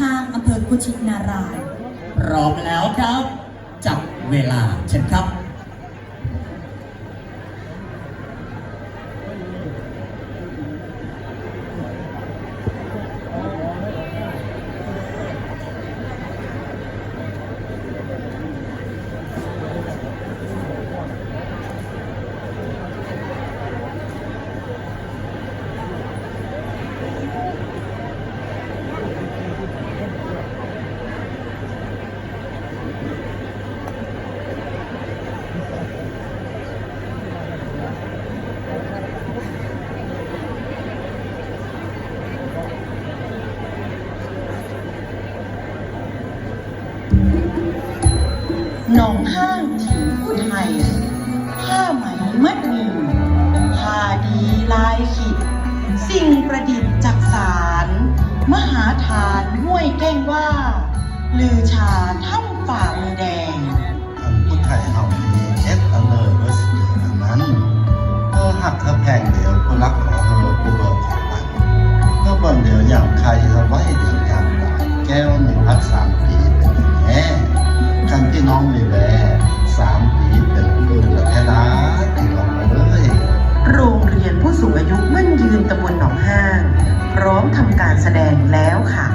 ห้างอำเภอกุชินารายพร้อมแล้วครับ จับเวลาเช่นครับ หนองห้างถิ่นผู้ไทยผ้าไหมมัดหมี่ผ้าดีลายขิด สิ่งประดิษฐ์จักสาร มหาฐานห้วยแก้งว่า ลือชาถ้ำฝ่ามือแดงผู้ไทยเฮามีเอ็ดเอาเลยว่าสิเดียวอันนั้นเธอหักเธอแพงเดี๋ยวผู้รักขอเธอผู้เบิกของมันเธอเบิ่งเดี๋ยวอย่างใครเอไว้เดี๋ยวอย่างไรแก้วหนึ่งพักสามปี การแสดงแล้วค่ะ